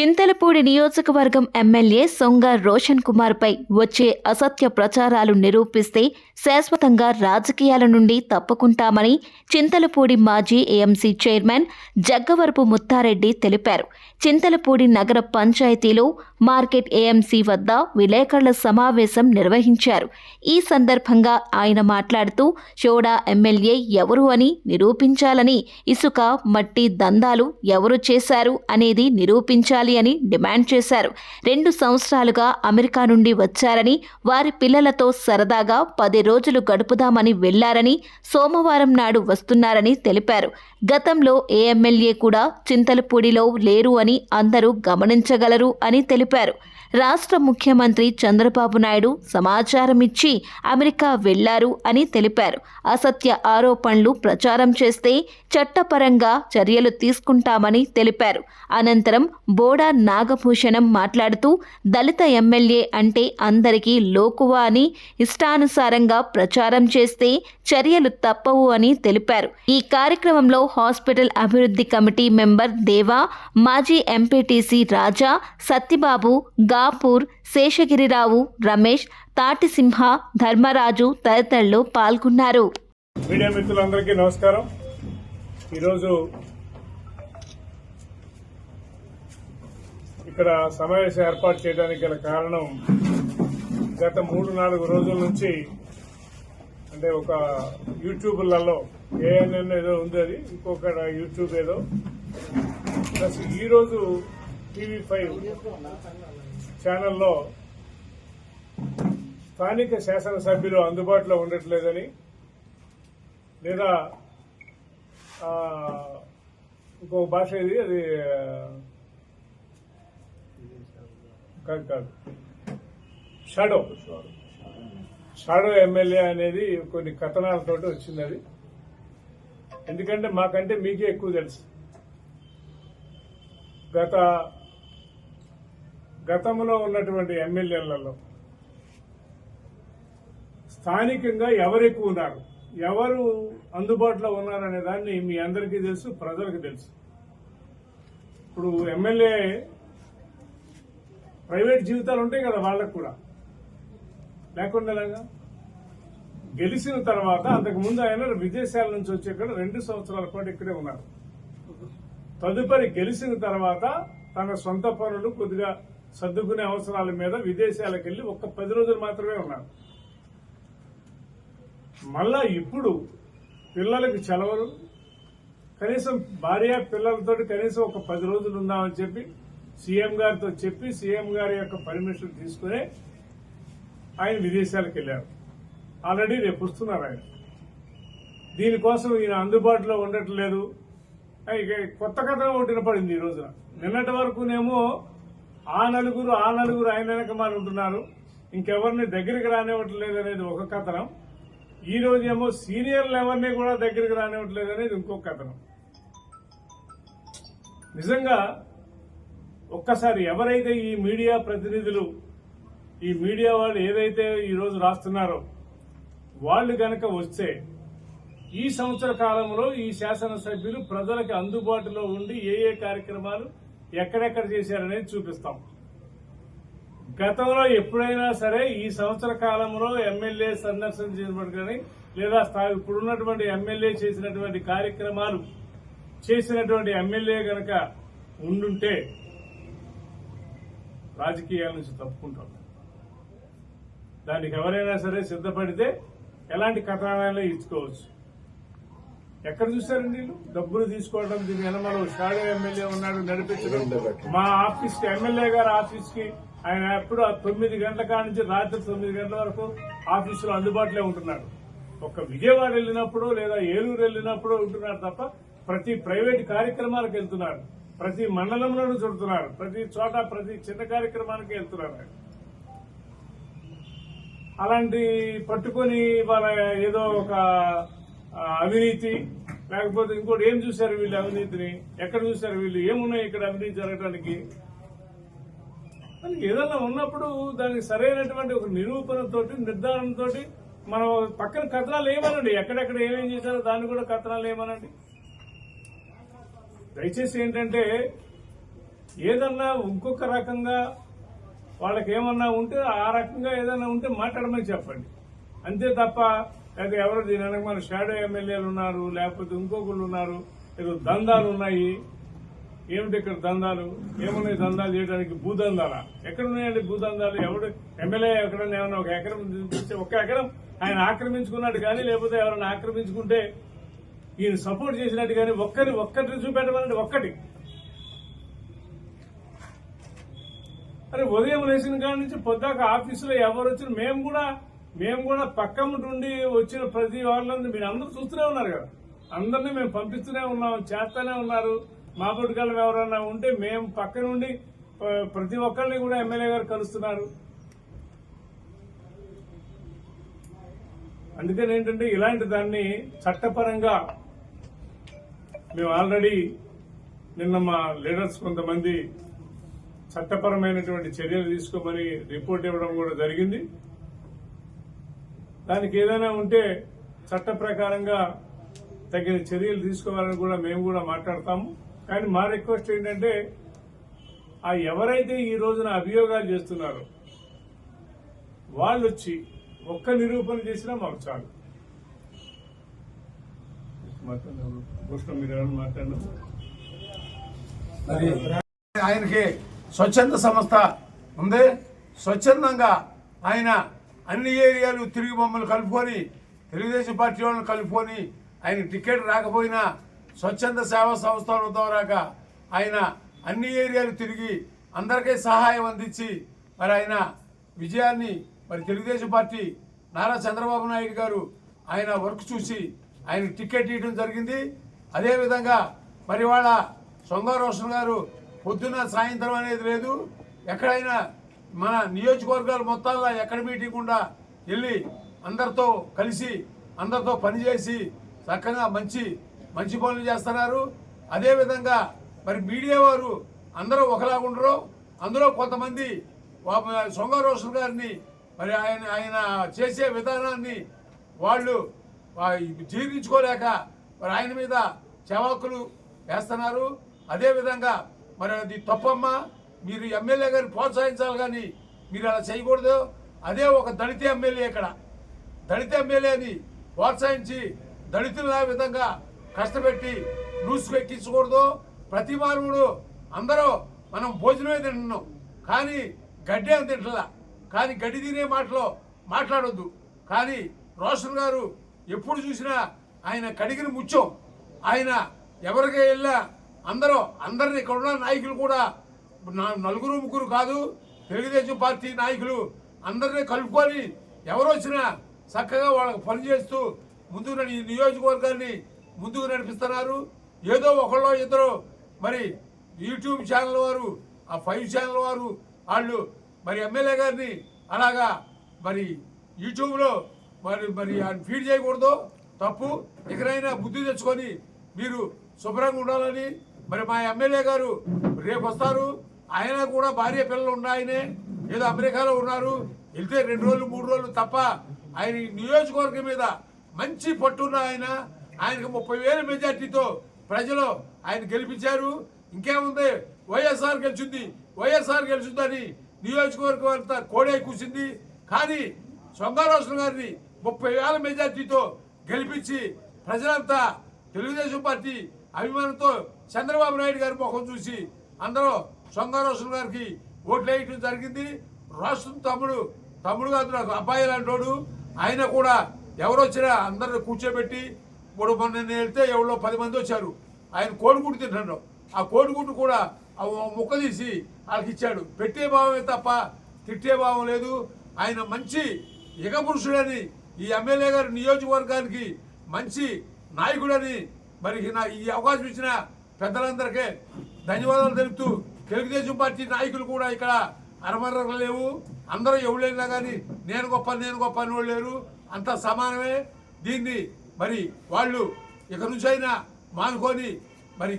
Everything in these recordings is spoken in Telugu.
చింతలపూడి నియోజకవర్గం ఎమ్మెల్యే సొంగ రోషన్ కుమార్ పై వచ్చే అసత్య ప్రచారాలు నిరూపిస్తే శాశ్వతంగా రాజకీయాల నుండి తప్పుకుంటామని చింతలపూడి మాజీ ఏఎంసీ చైర్మన్ జగ్గవరపు ముత్తారెడ్డి తెలిపారు. చింతలపూడి నగర పంచాయతీలో మార్కెట్ ఏఎంసీ వద్ద విలేకరుల సమావేశం నిర్వహించారు. ఈ సందర్భంగా ఆయన మాట్లాడుతూ షోడా ఎమ్మెల్యే ఎవరు అని నిరూపించాలని ఇసుక మట్టి దందాలు ఎవరు చేశారు అనేది నిరూపించాలి అని డిమాండ్ చేశారు. రెండు సంవత్సరాలుగా అమెరికా నుండి వచ్చారని వారి పిల్లలతో సరదాగా పది రోజులు గడుపుదామని వెళ్ళారని సోమవారం నాడు వస్తున్నారని తెలిపారు. గతంలో ఏ ఎమ్మెల్యే కూడా చింతలపూడిలో లేరు అని అందరూ గమనించగలరు అని తెలిపారు. రాష్ట్ర ముఖ్యమంత్రి చంద్రబాబు నాయుడు సమాచారం ఇచ్చి అమెరికా వెళ్ళారు అని తెలిపారు. అసత్య ఆరోపణలు ప్రచారం చేస్తే చట్టపరంగా చర్యలు తీసుకుంటామని తెలిపారు. అనంతరం బోడా నాగభూషణం మాట్లాడుతూ దళిత ఎమ్మెల్యే అంటే అందరికీ లోకువా అని ఇష్టానుసారంగా ప్రచారం చేస్తే చర్యలు తప్పవు అని తెలిపారు. ఈ కార్యక్రమంలో హాస్పిటల్ అభివృద్ధి కమిటీ మెంబర్ దేవా మాజీ ఎంపీటీసీ రాజా సత్తిబాబు గాపూర్ శేషగిరిరావు రమేష్ తాటిసింహ ధర్మరాజు తదితరులు పాల్గొన్నారు. మీడియా మిత్రులందరికీ నమస్కారం. ఈరోజు ఇక్కడ సమావేశం ఏర్పాటు చేయడానికి గల కారణం గత మూడు నాలుగు రోజుల నుంచి అంటే ఒక యూట్యూబ్లలో ఏఎన్ఎన్ ఏదో ఉంది అది ఇంకొక యూట్యూబ్ ఏదో. ప్లస్ ఈరోజు టీవీ ఫైవ్ ఛానల్లో స్థానిక శాసనసభ్యులు అందుబాటులో ఉండట్లేదని లేదా ఇంకో భాష ఇది అది కాదు కాదు. షాడో. షాడో ఎమ్మెల్యే అనేది కొన్ని కథనాలతోటి వచ్చింది అది. ఎందుకంటే మాకంటే మీకే ఎక్కువ తెలుసు. గత గతంలో ఉన్నటువంటి ఎమ్మెల్యేలలో స్థానికంగా ఎవరు ఎక్కువ ఉన్నారు? ఎవరు అందుబాటులో ఉన్నారనే దాన్ని మీ అందరికీ తెలుసు ప్రజలకు తెలుసు. ఇప్పుడు ఎమ్మెల్యే ప్రైవేట్ జీవితాలు ఉంటాయి కదా వాళ్ళకు కూడా. లేకుండా ఎలాగా? గెలిచిన తర్వాత అంతకు ముందు ఆయన విదేశాల నుంచి వచ్చి ఇక్కడ రెండు సంవత్సరాల పాటు ఇక్కడే ఉన్నారు. తదుపరి గెలిచిన తర్వాత తన సొంత పనులు కొద్దిగా సర్దుకునే అవసరాల మీద విదేశాలకు వెళ్ళి ఒక్క పది రోజులు మాత్రమే ఉన్నారు. మళ్ళా ఇప్పుడు పిల్లలకు చెలవరు కనీసం భార్య పిల్లలతో కనీసం ఒక పది రోజులు ఉందామని చెప్పి సీఎం గారితో చెప్పి సీఎం గారి యొక్క పర్మిషన్ తీసుకుని ఆయన విదేశాలకు వెళ్ళారు ఆల్రెడీ రేపు వస్తున్నారు ఆయన. దీనికోసం ఈయన అందుబాటులో ఉండట్లేదు. ఇక కొత్త కథ ఒకటి వినపడింది ఈ రోజున. నిన్నటి వరకునేమో ఆ నలుగురు ఆ నలుగురు ఆయన వెనక మరి ఉంటున్నారు. ఇంకెవరిని దగ్గరికి రానివ్వట్లేదు అనేది ఒక కథనం. ఈ రోజేమో సీనియర్లు ఎవరిని కూడా దగ్గరికి రానివ్వట్లేదు అనేది ఇంకొక కథనం. నిజంగా ఒక్కసారి ఎవరైతే ఈ మీడియా ప్రతినిధులు ఈ మీడియా వాళ్ళు ఏదైతే ఈరోజు రాస్తున్నారో వాళ్ళు గనక వస్తే ఈ సంవత్సర కాలంలో ఈ శాసనసభ్యులు ప్రజలకు అందుబాటులో ఉండి ఏ ఏ కార్యక్రమాలు ఎక్కడెక్కడ చేశారనేది చూపిస్తాం. గతంలో ఎప్పుడైనా సరే ఈ సంవత్సర కాలంలో ఎమ్మెల్యే సందర్శించినప్పుడు కానీ లేదా స్థా- ఇప్పుడున్నటువంటి ఎమ్మెల్యే చేసినటువంటి కార్యక్రమాలు చేసినటువంటి ఎమ్మెల్యే గనక ఉండుంటే రాజకీయాల నుంచి తప్పుకుంటాం. దానికి ఎవరైనా సరే సిద్ధపడితే ఎలాంటి కథనాలైనా ఇచ్చుకోవచ్చు. ఎక్కడ చూసారండి వీళ్ళు? డబ్బులు తీసుకోవడం దీని వెనమలో షాడో ఎమ్మెల్యే ఉన్నాడు నడిపించడం. మా ఆఫీస్కి ఎమ్మెల్యే గారి ఆఫీస్కి ఆయన ఎప్పుడు ఆ తొమ్మిది గంటల కాడ నుంచి రాత్రి తొమ్మిది గంటల వరకు ఆఫీసులో అందుబాటులో ఉంటున్నాడు. ఒక విజయవాడ వెళ్ళినప్పుడు లేదా ఏలూరు వెళ్ళినప్పుడు ఉంటున్నారు తప్ప ప్రతి ప్రైవేట్ కార్యక్రమాలకు వెళ్తున్నారు ప్రతి మండలంలోనూ చుడుతున్నారు ప్రతి చోట ప్రతి చిన్న కార్యక్రమానికి వెళ్తున్నారు. అలాంటి పట్టుకొని వాళ్ళ ఏదో ఒక అవినీతి లేకపోతే ఇంకోటి ఏం చూశారు వీళ్ళు అవినీతిని? ఎక్కడ చూశారు వీళ్ళు? ఏమున్నాయి ఇక్కడ అవినీతి జరగడానికి మనకి ఏదన్నా ఉన్నప్పుడు దానికి సరైనటువంటి ఒక నిరూపణతోటి నిర్ధారణతోటి మనం పక్కన కథనాలు ఏమనండి? ఎక్కడెక్కడ ఏమేం చేశారో దాన్ని కూడా కథనాలు ఏమనండి? దయచేసి ఏంటంటే ఏదన్నా ఇంకొక రకంగా వాళ్ళకి ఏమన్నా ఉంటే ఆ రకంగా ఏదైనా ఉంటే మాట్లాడమని చెప్పండి. అంతే తప్ప లేకపోతే ఎవరు దీని వెనక మన షాడో ఎమ్మెల్యేలు ఉన్నారు లేకపోతే ఇంకొకళ్ళు ఉన్నారు ఏదో దందాలు ఉన్నాయి. ఏమిటి ఇక్కడ దందాలు? ఏమున్నాయి దందాలు చేయడానికి భూదందాలా? ఎక్కడ ఉన్నాయండి భూదందాలు? ఎవడు ఎమ్మెల్యే ఎక్కడన్నా ఏమన్నా ఒక ఎకరం ఒక ఎకరం ఆయన ఆక్రమించుకున్నాడు కానీ లేకపోతే ఎవరైనా ఆక్రమించుకుంటే ఈయన సపోర్ట్ చేసినట్టు కానీ ఒక్కరి ఒక్కటిని చూపెట్టమనండి ఒక్కటి. అరే ఉదయం లేచిన కాడ నుంచి పొద్దాక ఆఫీసులో ఎవరు వచ్చినా మేము కూడా మేము కూడా పక్క నుండి వచ్చిన ప్రతి వాళ్ళని మీరు అందరూ చూస్తూనే ఉన్నారు కదా. అందరినీ మేము పంపిస్తూనే ఉన్నాం చేస్తూనే ఉన్నారు. మా పుట్టుకలు ఎవరన్నా ఉంటే మేము పక్క నుండి ప్రతి ఒక్కరిని కూడా ఎమ్మెల్యే గారు కలుస్తున్నారు. అందుకని ఏంటంటే ఇలాంటి దాన్ని చట్టపరంగా మేము ఆల్రెడీ నిన్న మా లీడర్స్ కొంతమంది చట్టపరమైనటువంటి చర్యలు తీసుకోమని రిపోర్ట్ ఇవ్వడం కూడా జరిగింది. దానికి ఏదైనా ఉంటే చట్ట ప్రకారంగా తగిన చర్యలు తీసుకోవాలని కూడా మేము కూడా మాట్లాడతాము. కానీ మా రిక్వెస్ట్ ఏంటంటే ఆ ఎవరైతే ఈ రోజున అభియోగాలు చేస్తున్నారో వాళ్ళు వచ్చి ఒక్క నిరూపణ చేసినా మాకు చాలు. మాట్లాడదాం. కృష్ణ మీరు ఎవరైనా మాట్లాడడం? మరి ఆయనకి స్వచ్ఛంద సంస్థ ఉంది. స్వచ్ఛందంగా ఆయన అన్ని ఏరియాలు తిరిగి మమ్మల్ని కలుపుకొని తెలుగుదేశం పార్టీ వాళ్ళని కలుపుకొని ఆయన టికెట్ రాకపోయినా స్వచ్ఛంద సేవా సంస్థల ద్వారా ఆయన అన్ని ఏరియాలు తిరిగి అందరికీ సహాయం అందించి మరి ఆయన విజయాన్ని మరి తెలుగుదేశం పార్టీ నారా చంద్రబాబు నాయుడు గారు ఆయన వర్క్ చూసి ఆయన టికెట్ ఇవ్వడం జరిగింది. అదేవిధంగా మరి వాళ్ళ సొంగ రోషన్ గారు పొద్దున్న సాయంత్రం అనేది లేదు. ఎక్కడైనా మన నియోజకవర్గాలు మొత్తాల్లో ఎక్కడ మీటింగ్ కూడా వెళ్ళి అందరితో కలిసి అందరితో పనిచేసి చక్కగా మంచి మంచి పనులు చేస్తున్నారు. అదేవిధంగా మరి మీడియా వారు అందరూ ఒకలాగుండరు అందులో కొంతమంది వా- సొంగ రోషన్ గారిని మరి ఆయన ఆయన చేసే విధానాన్ని వాళ్ళు జీర్ణించుకోలేక మరి ఆయన మీద చవాకులు వేస్తున్నారు. అదేవిధంగా మరి అది తప్పమ్మా. మీరు ఎమ్మెల్యే గారిని ప్రోత్సహించాలి కానీ మీరు అలా చేయకూడదు. అదే ఒక దళిత ఎమ్మెల్యే ఇక్కడ. దళిత ఎమ్మెల్యేని ప్రోత్సహించి దళితుల విధంగా కష్టపెట్టి లూసుకు ఎక్కించకూడదు. ప్రతి మానవుడు అందరూ మనం భోజనమే తింటున్నాం. కానీ గడ్డి అని తింటలా. కానీ గడ్డి తినే మాటలో మాట్లాడొద్దు. కానీ రోషన్ గారు ఎప్పుడు చూసినా ఆయన కడిగిన ముత్యం ఆయన ఎవరికి వెళ్ళా అందరూ అందరిని ఇక్కడ ఉన్న నాయకులు కూడా నా- నలుగురు ముగ్గురు కాదు తెలుగుదేశం పార్టీ నాయకులు అందరినీ కలుపుకొని ఎవరు వచ్చినా చక్కగా వాళ్ళకి పనిచేస్తూ ముందుకు నడి- నియోజకవర్గాన్ని ముందుకు నడిపిస్తున్నారు. ఏదో ఒకళ్ళో ఇద్దరు మరి యూట్యూబ్ ఛానల్ వారు ఆ ఫైవ్ ఛానల్ వారు వాళ్ళు మరి ఎమ్మెల్యే గారిని అలాగా మరి యూట్యూబ్లో మరి మరి ఫీడ్ చేయకూడదు తప్పు. ఇకనైనా బుద్ధి తెచ్చుకొని మీరు శుభ్రంగా ఉండాలని మరి మా ఎమ్మెల్యే గారు రేపు వస్తారు. ఆయన కూడా భార్య పిల్లలు ఉన్నాయనే ఏదో అమెరికాలో ఉన్నారు. వెళ్తే రెండు రోజులు మూడు రోజులు తప్ప ఆయన నియోజకవర్గం మీద మంచి పట్టున్న ఆయన. ఆయనకు ముప్పై వేల మెజార్టీతో ప్రజలు ఆయన గెలిపించారు. ఇంకేముంది? వైఎస్ఆర్ గెలిచింది. వైఎస్ఆర్ గెలిచిందని నియోజకవర్గం అంతా కోడే కూసింది. కానీ సొంగారోజుల గారిని ముప్పై వేల మెజార్టీతో గెలిపించి ప్రజలంతా తెలుగుదేశం పార్టీ అభిమానంతో చంద్రబాబు నాయుడు గారి ముఖం చూసి అందరూ సొంగారోజుల గారికి ఓట్లు వేయటం జరిగింది. రాష్ట్రం తమ్ముడు తమ్ముడు కాదు నాకు అబ్బాయి లాంటోడు. ఆయన కూడా ఎవరు వచ్చినా అందరిని కూర్చోబెట్టి ఇప్పుడు మొన్న నేను వెళ్తే ఎవరో పది మంది వచ్చారు. ఆయన కోడిగుడ్డు తింటాడు ఆ కోడిగుడ్డు కూడా ముక్క తీసి వాళ్ళకి ఇచ్చాడు. పెట్టే భావమే తప్ప తిట్టే భావం లేదు. ఆయన మంచి యుగపురుషుడని ఈ ఎమ్మెల్యే గారి నియోజకవర్గానికి మంచి నాయకుడని మరి నా ఈ అవకాశం ఇచ్చిన పెద్దలందరికీ ధన్యవాదాలు తెలుపుతూ తెలుగుదేశం పార్టీ నాయకులు కూడా ఇక్కడ అరమర్రలు లేవు. అందరూ ఎవరైనా కానీ నేను గొప్ప నేను గొప్ప అని వాళ్ళు లేరు. అంత సమానమే. దీన్ని మరి వాళ్ళు ఇక నుంచైనా మానుకొని మరి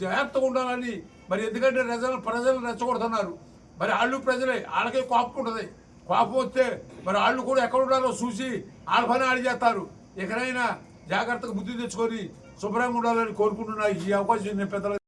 జాగ్రత్తగా ఉండాలని మరి ఎందుకంటే ప్రజలు ప్రజలు రెచ్చగొడుతున్నారు. మరి వాళ్ళు ప్రజలే వాళ్ళకే కోపం ఉంటుంది. కోపం వస్తే మరి వాళ్ళు కూడా ఎక్కడ ఉండాలో చూసి వాళ్ళ పని ఆడి చేస్తారు. ఇకనైనా జాగ్రత్తగా బుద్ధి తెచ్చుకొని శుభ్రంగా ఉండాలని కోరుకుంటున్నా ఈ అవకాశం నేను పెద్దలు